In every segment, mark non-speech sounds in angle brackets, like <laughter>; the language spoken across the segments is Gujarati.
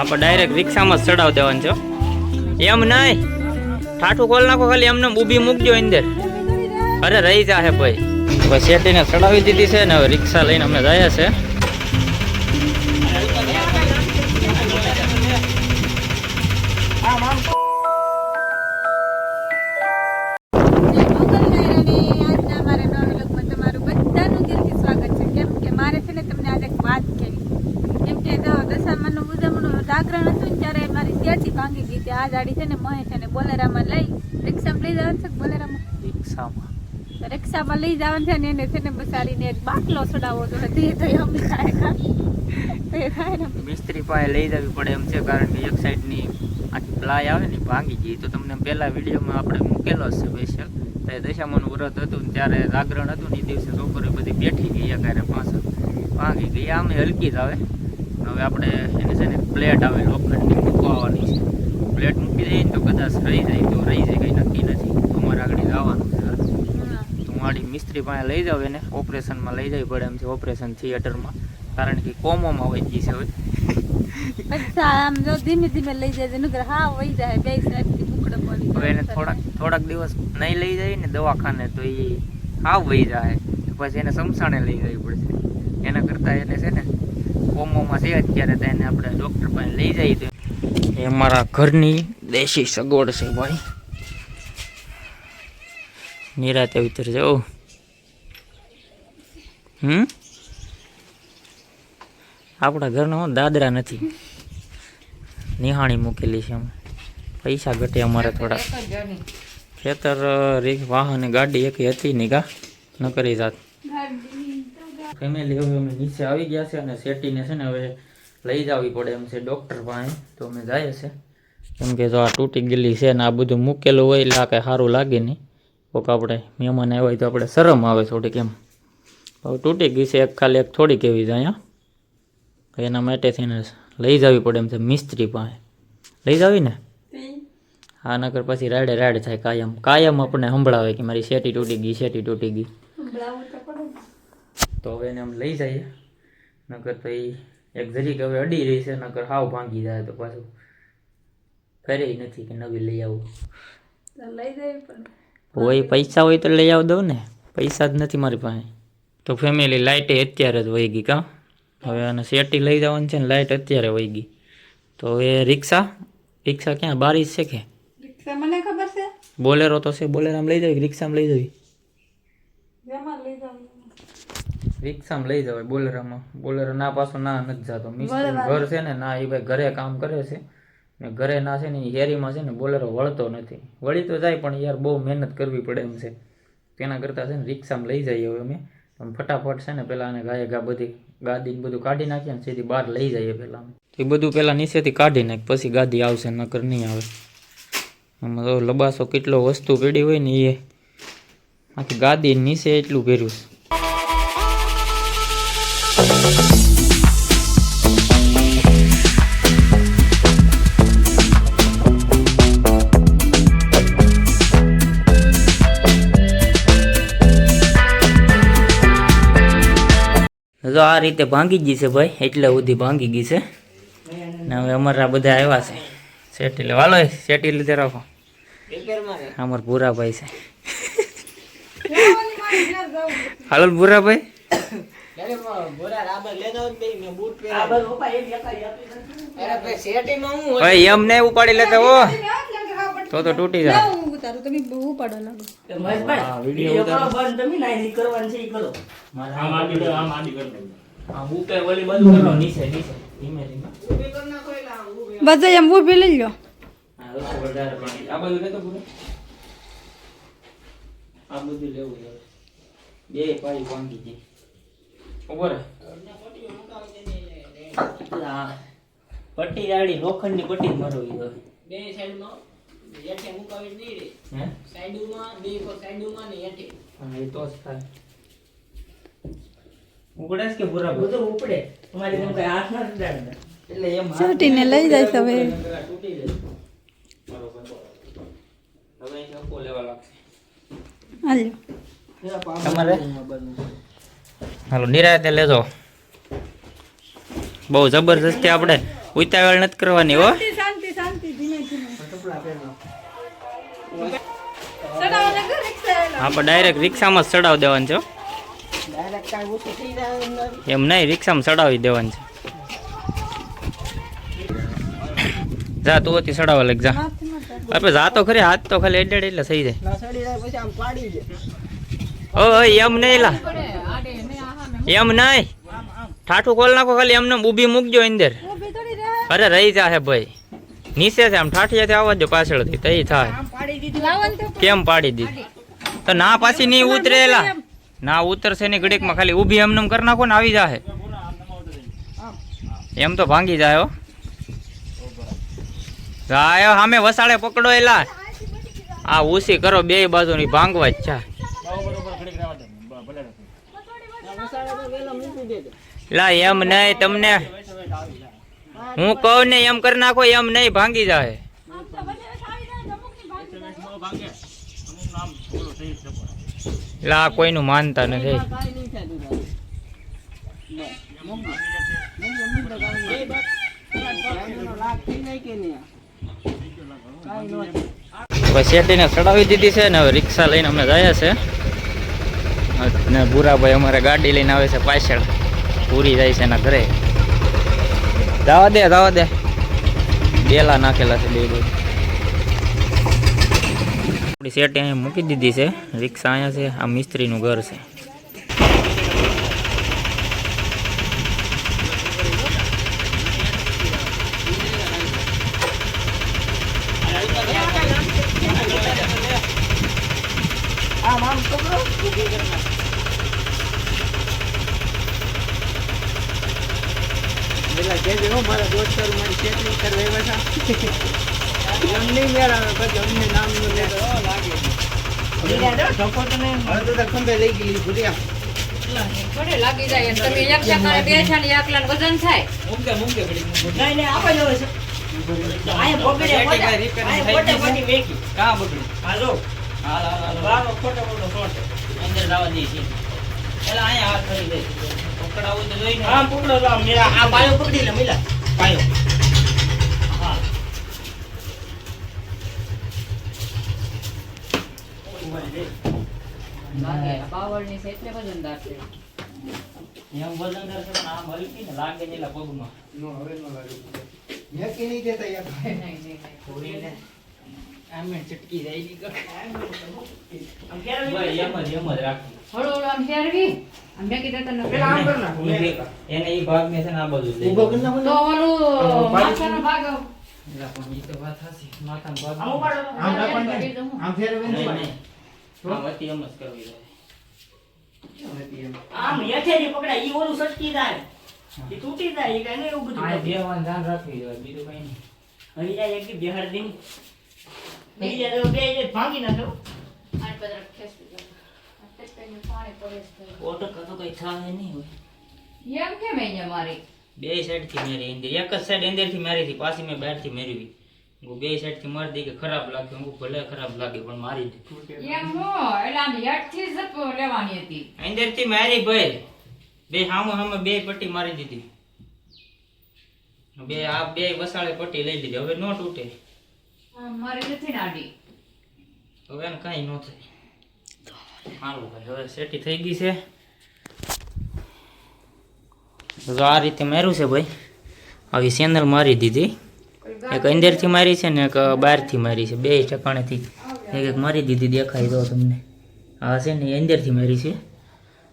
આપણે ડાયરેક્ટ રિક્ષામાં જ ચડાવી દેવાનું છો એમ નહીં. ઠાઠું ખોલ નાખો ખાલી, એમને ઊભી મૂકજો અંદર. અરે રહી જાહે ભાઈ. હવે શેટીને ચડાવી દીધી છે ને, હવે રિક્ષા લઈને અમે જાય છે. ગાડી છે ને મહેશ અને બોલેરામાં લઈ રિક્ષામાં લઈ જવાનું છે બોલેરામાં? રિક્ષામાં. રિક્ષામાં લઈ જવાનું છે ને એને છે ને બસાડીને એક બાટલો ચડાવવો તો તે તો એમ થાય તો થાય ને મિસ્ત્રી પાસે લઈ જવી પડે એમ છે કારણ કે એક સાઈડની આખી પ્લાય આવે ને ભાંગી ગઈ. તો તમને પહેલા વિડીયોમાં આપણે મૂકેલો છે સ્પેશિયલ ત્યારે દશામાનું વ્રત હતું ને ત્યારે જાગરણ હતું ને એ દિવસે છોકરીઓ બધી બેઠી ગઈ અગારે પાછળ. ભાંગી ગઈ. આમે હલકી જ આવે. હવે આપણે એને છે ને પ્લેટ આવે લોખંડની મૂકવાની છે. પ્લેટ મૂકી દઈએ ને તો કદાચ રહી જાય. તો રહી જાય કંઈ નક્કી નથી. અમારે આગળ જવાનું છે. તો મારી મિસ્ત્રી પાસે લઈ જાવ એને. ઓપરેશનમાં લઈ જાય પડે એમ છે. ઓપરેશન થિયેટરમાં. કારણ કે કોમોમાં હોય ગઈ છે હવે. આમ જો ધીમે ધીમે લઈ જાય નગર હા વહી જાય. બે સાઈડથી પડી હવે એને થોડાક થોડાક દિવસ નહીં લઈ જાય ને દવાખાને તો એ હાવ વહી જાય. પછી એને સમસાણે લઈ જવી પડશે. એના કરતાં એને છે ને કોમોમાં છે અત્યારે તો એને આપણે ડૉક્ટર પાસે લઈ જઈએ તો એ મારા ઘરની દેશી સગવડ છે ભાઈ. નિરાતે ઉતર જાઓ હમ? આપણા ઘરનો દાદરા નથી. નિહાણી મૂકેલી છે અમે પૈસા ઘટે અમારે થોડા ખેતર વાહન ગાડી એક હતી નહીં કા ન કરી જાત. ફેમિલી હવે અમે નીચે આવી ગયા છે અને શેટીને છે ને હવે લઈ જવી પડે એમ છે ડૉક્ટર પાસે. તો અમે જાય છે. કેમ કે જો આ તૂટી ગયેલી છે ને આ બધું મૂકેલું હોય એટલે આ કાંઈ સારું લાગે નહીં. કોક આપણે મહેમાન આવ્યા હોય તો આપણે શરમ આવે થોડીક એમ. હવે તૂટી ગઈ છે એક ખાલી એક થોડીક એવી જ અહીંયા. એના માટે થઈને લઈ જવી પડે એમ છે મિસ્ત્રી પાસે. લઈ જવી ને? હા નકર પછી રાડે રાડ થાય કાયમ. કાયમ આપણે સંભળાવે કે મારી શેટી તૂટી ગઈ શેટી તૂટી ગઈ. તો હવે એને આમ લઈ જઈએ. નકર તો એ એક જરીક હવે અડી રહી છે નકર હાવ ભાંગી જાય તો પાછું ફેરે નથી કે નવી લઈ આવું. લઈ જવી પણ. હોય પૈસા હોય તો લઈ આવ દઉં ને. પૈસા જ નથી મારી પાસે. તો ફેમિલી લાઇટે અત્યારે જ વહી ગઈ કા? હવે આને શેટી લઈ જવાની છે ને લાઇટ અત્યારે વહી ગઈ. તો એ રિક્ષા? રિક્ષા ક્યાં? બારીશ છે કે? રિક્ષા મને ખબર છે? બોલેરો તો છે બોલેરામાં લઈ જવી રિક્ષામાં લઈ જવી જેમાં લઈ જવું રિક્ષામાં લઈ જવાય બોલેરામાં. બોલેરો ના પાછો ના નથી જતો. મિસ્ત્રી ઘર છે ને ના એ ભાઈ ઘરે કામ કરે છે. ને ઘરે ના છે ને હેરીમાં છે ને બોલેરો વળતો નથી. વળી તો જાય પણ યાર બહુ મહેનત કરવી પડે એમ છે. તેના કરતાં છે ને રિક્ષામાં લઈ જઈએ હવે અમે. પણ ફટાફટ છે ને પહેલાં અને ગાયે ગા બધી ગાદી બધું કાઢી નાખીએ ને સીધી બહાર લઈ જઈએ પહેલાં અમે. એ બધું પહેલાં નીચેથી કાઢી નાખ પછી ગાદી આવશે નકર નહીં આવે. આમાં તો લબાસો કેટલો વસ્તુ પડી હોય ને એ આખી ગાદી નીચે એટલું ભર્યું છે. જો આ રીતે ભાંગી ગઈ છે ભાઈ એટલે સુધી ભાંગી ગઈ છે. ને હવે અમારા બધા આવ્યા છે. સેટી વાલો સેટી લીધે રાખો. અમાર ભૂરાભાઈ છે. હાલો ભૂરાભાઈ. ભાઈ એમ ને ઉપાડી લેતા હો. તો તો તૂટી જાય. હું તમે બહુ ઉપાડો લાગો. હા, વીડિયો ઉતારો. હા, બુકે ઓલી બધું કરો નીચે નીચે ધીમે ધીમે બધા એમ ઊભી લઈ લો હા, ઓછું વધારે પાણી. આ બધું લેતો પૂરો આ બધું લેવું બે ગઈ ઊભો રહે આ પટ્ટી આડી લોખંડની પટ્ટી જ મરવી છે બે સાઈડમાં હેઠે મુકાવી જ નહીં રે. હે? સાઈડમાં બે કો સાઈડમાં ને હેઠે હા એ તો જ થાય. ઉગડે છે કે પૂરા બધું ઉપડે. તમારી જેમ કઈ હાથ ના ઉડાડે એટલે એમ હાથ ચોટીને લઈ જાય છે હવે. નકર આ તૂટી જાય બરોબર. હવે અહીં ચપ્પુ લેવા લાગશે? હાલો. તમારે? હાલો નિરાયતે લેજો. બહુ જબરજસ્તી આપણે ઉતાવળ નથી કરવાની હો. શાંતિ શાંતિ ધીમે ધીમે. આપણે ડાયરેક્ટ રિક્ષામાં જ ચડાવી દેવાનું છે એમ નહીં રિક્ષામાં ચડાવી દેવાનું છે. જા તું હતી ચડાવવા લાગ જા. આપણે જા તો ખરી હાથ તો ખાલી એડેડ એટલે થઈ જાય. ના સડી જાય પછી આમ પાડી દે. ઓય એમ નહીં લા. એમ નહીં. ઠાઠું ખોલ નાખો ખાલી એમને ઊભી મૂકજો અંદર. અરે રહી જાહે ભાઈ. નીચે છે આમ ઠાઠિયાથી આવવા દો પાછળથી તઈ થાય. કેમ પાડી દીધી? તો ના પાછી નહીં ઉતરેલા ના ઉતરશે ની ઘડીકમાં ખાલી ઊભી એમને એમ કરી નાખો ને આવી જાહે. એમ તો ભાંગી જાય હો. સામે વસાડે પકડો એલા. આ ઉસી કરો બે બાજુની ભાંગવા જ છે મસાલા તો પેલા મૂકી દેજો લા એમ નહીં તમને હું કહું ને એમ કરી નાખો એમ નહીં ભાંગી જાય. લા કોઈનું માનતા નથી. શેટીને ચડાવી દીધી છે ને હવે રિક્ષા લઈને અમે જાય છે. ને ભૂરાભાઈ અમારે ગાડી લઈને આવે છે પાછળ. પૂરી જાય છે એના ઘરે. જવા દે જવા દે. બેલા નાખેલા છે બે બધું. આપણી અહીંયા મૂકી દીધી છે. રિક્ષા અહીંયા છે, આ મિસ્ત્રીનું ઘર છે. આમ પેલા કહેજે હો, મારા દોસ્તારો મારી ચેકિંગ કરવા આવ્યા હતા. એમ નહીં મેળ આવે, પછી અમને નામનું લેતો, ઓ, લાગે. લાગી જાય તમે ને એકલા વજન થાય. નહીં, નહીં, આપે જ છે. અંદર જવા દઈએ છીએ પેલા અહીંયા હાથ કરી દે. પકડાવું તો જોઈને આમ પકડો તો આમ મેળા. આ પાયો પકડી લે, મિલા. પાયો. હા. લાગે બાવળની છે એટલે વજનદાર છે એમ વજન કરશે પણ આમ હલકી ને લાગે નહીં દેતા યાર. નહીં નહીં થોડી થોડીને આમ ચટકી જાય ભાઈ એમ જ એમ જ રાખી હળો હળો આમ ફેરવી. આમ મેકી દેતા ને પેલા આમ કર નાખો. એને ઈ ભાગ ને છે ને આ બાજુ લઈ ઊભો કરી નાખો તો ઓલું માથાનો ભાગ એલા ઈ તો વાત હાચી. માથાનો ભાગ આમ ઉપાડો આમ રાખવાનું કરી નહીં. દઉં. આમ ફેરવે નહીં, નહીં. નહીં. આમ હતી એમ જ કરવી જોઈએ આમ હેઠેથી પકડાય, ઈ ઓલું સટકી જાય. ઈ તૂટી જાય, ઈ કાંઈ નહીં એવું બધું આ કરે. ધ્યાન રાખવી જોઈએ બીજું કઈ નહીં. હરી જાય એક દી બેહાડ દઈને. હરી જાય તો બે જાય ભાંગી નાખો. આને બધા ખેંચી દઉં. આ ટેકટાઈને પાણી પડે છે. ઓટો તો કઈ થાય નહીં હોય એમ કેમ અહીંયા મારી બે સાઈડથી મેરી અંદર એક જ સાઈડ અંદરથી મારી હતી પાછી મેં બહારથી મેળવી હું બે સાઈડથી મારી દઈ કે ખરાબ લાગે હું કીધું ભલે ખરાબ લાગે પણ મારી દે એમ હો એટલે આમ હેઠથી જ લેવાની હતી અંદરથી મારી ભાઈ બે હામો હામે બે પટ્ટી મારી દીધી બે આ બે વસાળે પટ્ટી લઈ લીધી હવે નો તૂટે આમ મારી નથી નાડી હવે એને કઈ ન થાય. સારું ભાઈ હવે સેટી થઈ ગઈ છે. તો આ રીતે માર્યું છે ભાઈ. આવી સેનલ મારી દીધી. એક અંદરથી મારી છે ને એક બહારથી મારી છે. બે ઠેકાણેથી એક એક મારી દીધી દેખાય દો તમને. આ છે ને એ અંદરથી મારી છે.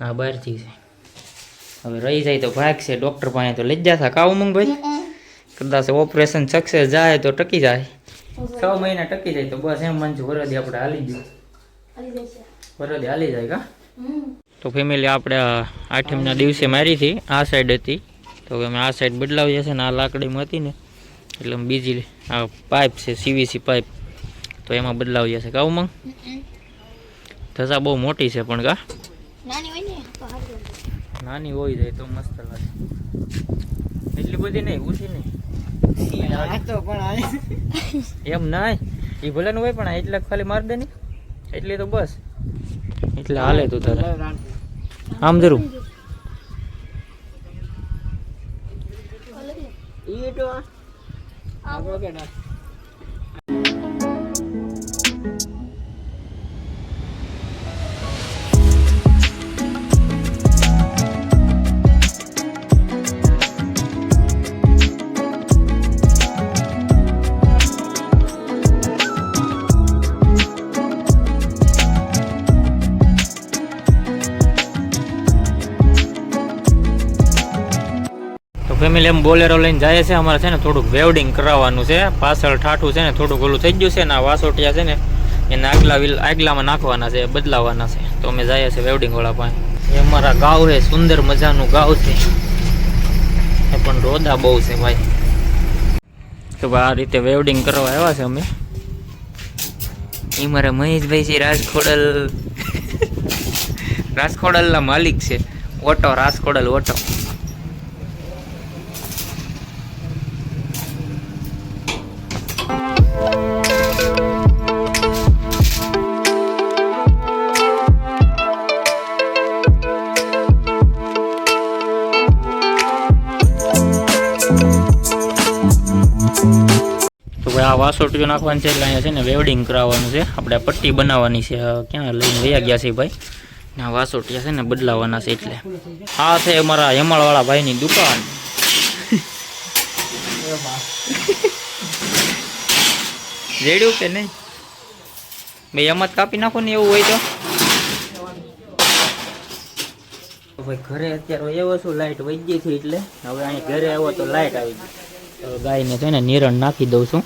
આ બહારથી છે. હવે રહી જાય તો ભાગ છે. ડૉક્ટર પાસે તો લઈ જ જતા મંગ ભાઈ. કદાચ ઓપરેશન સક્સેસ જાય તો ટકી જાય. છ મહિના ટકી જાય તો બસ એમ મંજુ વરદી આપણે હાલી ગયું. વરદી હાલી જાય કા? તો ફેમિલી આપણે આઠમના દિવસે મારી હતી આ સાઈડ હતી. તો અમે આ સાઈડ બદલાવી જશે ને આ લાકડીમાં હતી ને એટલે બીજી આ પાઇપ છે સીવીસી પાઇપ તો એમાં બદલાવી જશે કા ઉમંગ? ધસા બહુ મોટી છે પણ કા? નાની હોય જાય તો મસ્ત લાગે. એટલી બધી નહીં ઓછી નહીં. એમ નહીં એ ભલે નું હોય પણ આ એટલે ખાલી માર દે ને. એટલી તો બસ. એટલે હાલે તું તારે. આમ જરૂર. ઈટો આગળ કે ફેમિલી એમ બોલેરો લઈને જાય છે. અમારે છે ને થોડુંક વેવડિંગ કરાવવાનું છે. પાછળ ઠાઠું છે ને થોડુંક ઓલું થઈ ગયું છે ને આ વાસોટિયા છે ને એને આગલા આગલામાં નાખવાના છે, બદલાવાના છે. તો અમે જઈએ છીએ વેવડિંગ વાળા પાસે. એ અમારા ગાવ છે, સુંદર મજાનું ગાવ છે. એ પણ રોદા બહુ છે ભાઈ. તો ભાઈ આ રીતે વેવડિંગ કરવા આવ્યા છે અમે. એ મારા મહેશભાઈ છે, રાજખોડલ. <laughs> રાજખોડલના માલિક છે. Auto, Rajkhodal auto. આ વાસોટીઓ નાખવાની છે એટલે અહીંયા છે ને વેવડિંગ કરાવવાનું છે. આપણે પટ્ટી બનાવવાની છે. ક્યાં લઈને વયા ગયા છે ભાઈ? ને વાસોટિયા છે ને બદલાવાના છે એટલે. આ છે અમારા હેમાળવાળા ભાઈની દુકાન. રેડ્યું કે નહીં? ભાઈ એમ જ કાપી નાખો ને એવું હોય તો. ભાઈ ઘરે અત્યારે એવો શું લાઇટ વહી ગઈ હતી એટલે. હવે અહીં ઘરે આવ્યો તો લાઇટ આવી ગઈ. ગાયને છે ને નિરણ નાખી દઉં છું.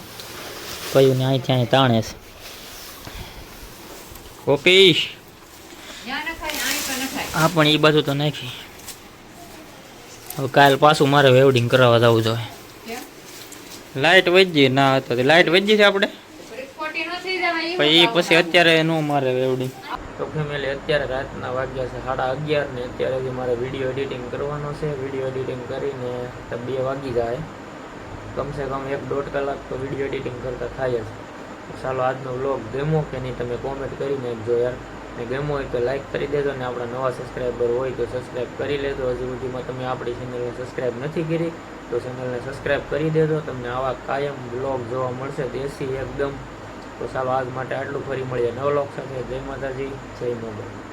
કયું ને અહીંથી અહીં તાણે છે. નખાય હા પણ એ બાજુ તો નાખી. હવે કાલ પાછું મારે વેવડિંગ કરાવવા જવું જોઈએ લાઇટ ગઈ ના હતો લાઈટ વધી છે આપણે? પછી પછી અત્યારે નો મારે વેવડિંગ તો ફેમિલી અત્યારે રાતના વાગ્યા છે સાડા અગિયાર ને અત્યારે મારે વીડિયો એડિટિંગ કરવાનો છે. વીડિયો એડિટિંગ કરીને બે વાગી જાય. કમસે કમ એક દોઢ કલાક તો વીડિયો એડિટિંગ કરતા થાય જ. ચાલો આજનો વ્લોગ ગેમો કે નહીં તમે કોમેન્ટ કરીને જો યાર. ને ગેમો હોય તો લાઈક કરી દેજો ને આપણા નવા સબસ્ક્રાઈબર હોય તો સબસ્ક્રાઈબ કરી લેજો. હજુ સુધીમાં તમે આપણી ચેનલને સબસ્ક્રાઈબ નથી કરી તો ચેનલને સબસ્ક્રાઈબ કરી દેજો. તમને આવા કાયમ બ્લોગ જોવા મળશે દેશી એકદમ. તો ચાલો આજ માટે આટલું ફરી મળીએ નવ લોક સાથે. જય માતાજી, જય મોગલ.